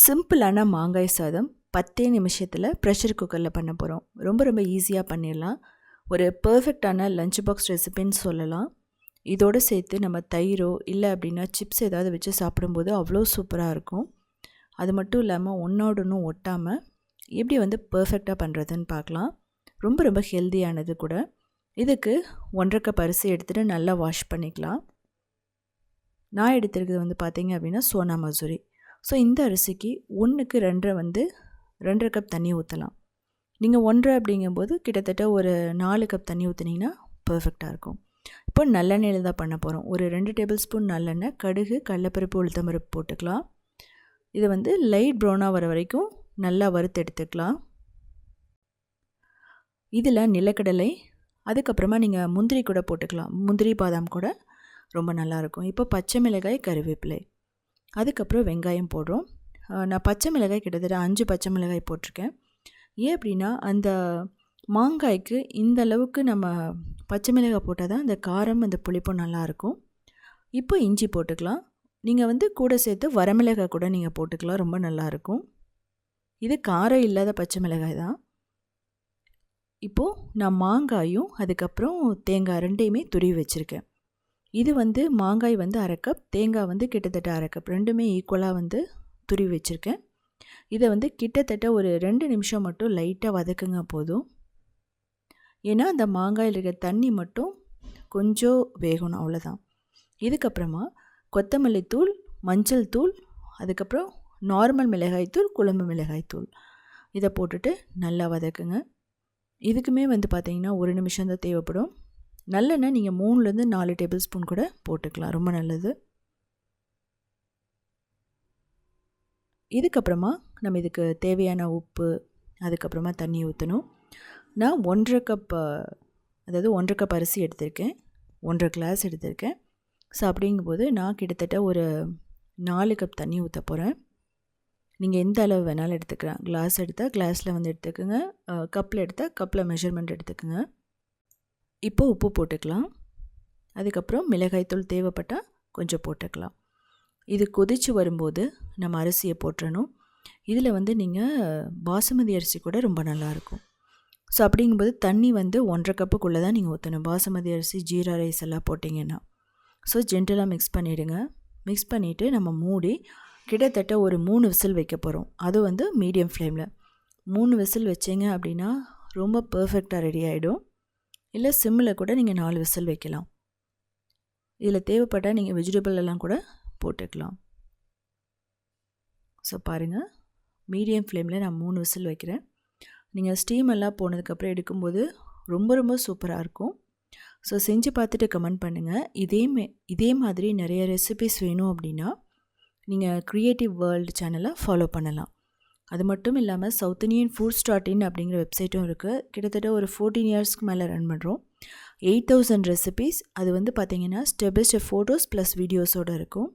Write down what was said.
சிம்பிளான மாங்காய் சாதம் பத்தே நிமிஷத்தில் ப்ரெஷர் குக்கரில் பண்ண போகிறோம் ரொம்ப ரொம்ப ஈஸியாக பண்ணிடலாம். ஒரு பர்ஃபெக்டான லஞ்ச் பாக்ஸ் ரெசிபின்னு சொல்லலாம். இதோடு சேர்த்து நம்ம தயிரோ இல்லை அப்படின்னா சிப்ஸ் ஏதாவது வச்சு சாப்பிடும்போது அவ்வளோ சூப்பராக இருக்கும். அது மட்டும் இல்லாமல் ஒன்றோடனும் ஒட்டாமல் எப்படி வந்து பர்ஃபெக்டாக பண்ணுறதுன்னு பார்க்கலாம். ரொம்ப ரொம்ப ஹெல்த்தியானது கூட. இதுக்கு ஒன்றரை கப் அரிசி எடுத்துகிட்டு நல்லா வாஷ் பண்ணிக்கலாம். நான் எடுத்துருக்கிறது வந்து பார்த்திங்க அப்படின்னா சோனா மசூரி. ஸோ இந்த அரிசிக்கு ஒன்றுக்கு ரெண்டரை வந்து ரெண்டரை கப் தண்ணி ஊற்றலாம் நீங்கள் ஒன்றரை அப்படிங்கும்போது கிட்டத்தட்ட ஒரு நாலு கப் தண்ணி ஊற்றுனீங்கன்னா பர்ஃபெக்டாக இருக்கும். இப்போ நல்லெண்ணெயில் தான் பண்ண போகிறோம் ஒரு ரெண்டு டேபிள் ஸ்பூன் நல்லெண்ணெய் கடுகு கடலப்பருப்பு உளுத்தம்பருப்பு போட்டுக்கலாம். இதை வந்து லைட் ப்ரௌனாக வர வரைக்கும் நல்லா வறுத்து எடுத்துக்கலாம். இதில் நிலக்கடலை அதுக்கப்புறமா நீங்கள் முந்திரி கூட போட்டுக்கலாம். முந்திரி பாதாம் கூட ரொம்ப நல்லாயிருக்கும் இப்போ பச்சை மிளகாய் கருவேப்பிலை. அதுக்கப்புறம் வெங்காயம் போடுறோம். நான் பச்சை மிளகாய் கிட்டத்தட்ட அஞ்சு பச்சை மிளகாய் போட்டிருக்கேன். ஏன் அப்படின்னா அந்த மாங்காய்க்கு இந்த அளவுக்கு நம்ம பச்சை மிளகாய் போட்டால் தான் அந்த காரம் அந்த புளிப்பும் நல்லாயிருக்கும். இப்போ இஞ்சி போட்டுக்கலாம். நீங்கள் வந்து கூட சேர்த்து வரமிளகாய் கூட நீங்கள் போட்டுக்கலாம். ரொம்ப நல்லாயிருக்கும். இது காரம் இல்லாத பச்சை மிளகாய் தான். இப்போது நான் மாங்காயும் அதுக்கப்புறம் தேங்காய் ரெண்டையுமே துருவி வச்சுருக்கேன். இது வந்து மாங்காய் வந்து அரை கப் தேங்காய் வந்து கிட்டத்தட்ட அரை கப் ரெண்டுமே ஈக்குவலாக வந்து துருவி வச்சுருக்கேன். இதை வந்து கிட்டத்தட்ட ஒரு ரெண்டு நிமிஷம் மட்டும் லைட்டாக வதக்குங்க போதும். ஏன்னா அந்த மாங்காயில் இருக்கிற தண்ணி மட்டும் கொஞ்சம் வேகணும் அவ்வளோதான் இதுக்கப்புறமா கொத்தமல்லி தூள் மஞ்சள் தூள் அதுக்கப்புறம் நார்மல் மிளகாய்த்தூள் குழம்பு மிளகாய்த்தூள் இதை போட்டுட்டு நல்லா வதக்குங்க. இதுக்குமே வந்து பார்த்திங்கன்னா ஒரு நிமிஷம் தான் தேவைப்படும். நல்லெண்ணெய் நீங்கள் மூணுலேருந்து நாலு டேபிள் ஸ்பூன் கூட போட்டுக்கலாம். ரொம்ப நல்லது. இதுக்கப்புறமா நம்ம இதுக்கு தேவையான உப்பு அதுக்கப்புறமா தண்ணி ஊற்றணும் நான் ஒன்றரை கப் அதாவது ஒன்றரை கப் அரிசி எடுத்திருக்கேன். ஒன்றரை கிளாஸ் எடுத்திருக்கேன். ஸோ அப்படிங்கும்போது நான் கிட்டத்தட்ட ஒரு நாலு கப் தண்ணி ஊற்ற போகிறேன் நீங்கள் எந்த அளவு வேணாலும் எடுத்துக்கலாம். கிளாஸ் எடுத்தால் கிளாஸில் வந்து எடுத்துக்கோங்க. கப்பில் எடுத்தால் கப்பில் மெஷர்மெண்ட் எடுத்துக்கோங்க. இப்போ உப்பு போட்டுக்கலாம். அதுக்கப்புறம் மிளகாய்த்தூள் தேவைப்பட்டால் கொஞ்சம் போட்டுக்கலாம். இது கொதித்து வரும்போது நம்ம அரிசியை போட்டுறணும் இதில் வந்து நீங்கள் பாசுமதி அரிசி கூட ரொம்ப நல்லாயிருக்கும். ஸோ அப்படிங்கும்போது தண்ணி வந்து ஒன்றரை கப்புக்குள்ளே தான் நீங்கள் ஊற்றணும் பாசுமதி அரிசி ஜீரா ரைஸ் எல்லாம் போட்டிங்கன்னா. ஸோ ஜென்டலாக மிக்ஸ் பண்ணிவிடுங்க மிக்ஸ் பண்ணிவிட்டு நம்ம மூடி கிட்டத்தட்ட ஒரு மூணு விசில் வைக்க போகிறோம் அது வந்து மீடியம் ஃப்ளேமில். மூணு விசில் வச்சிங்க அப்படின்னா ரொம்ப பர்ஃபெக்டாக ரெடி ஆகிடும் இல்லை சிம்மில் கூட நீங்கள் நாலு விசில் வைக்கலாம். இதில் தேவைப்பட்டால் நீங்கள் வெஜிடபிள் எல்லாம் கூட போட்டுக்கலாம். ஸோ பாருங்கள் மீடியம் ஃப்ளேமில் நான் மூணு விசில் வைக்கிறேன். நீங்கள் ஸ்டீம் எல்லாம் போனதுக்கப்புறம் எடுக்கும்போது ரொம்ப ரொம்ப சூப்பராக இருக்கும். ஸோ செஞ்சு பார்த்துட்டு கமெண்ட் பண்ணுங்கள் இதே இதே மாதிரி நிறைய ரெசிபிஸ் வேணும் அப்படின்னா நீங்கள் க்ரியேட்டிவ் வேர்ல்டு சேனலை ஃபாலோ பண்ணலாம். அது மட்டும் இல்லாமல் south Indian food start in அப்படிங்கிற வெப்சைட்டும் இருக்குது கிட்டத்தட்ட ஒரு ஃபோர்டீன் இயர்ஸ்க்கு மேலே ரன் பண்ணுறோம் எயிட் தௌசண்ட் ரெசிபீஸ் அது வந்து பார்த்திங்கன்னா step by step photos plus வீடியோஸோடு இருக்கும்.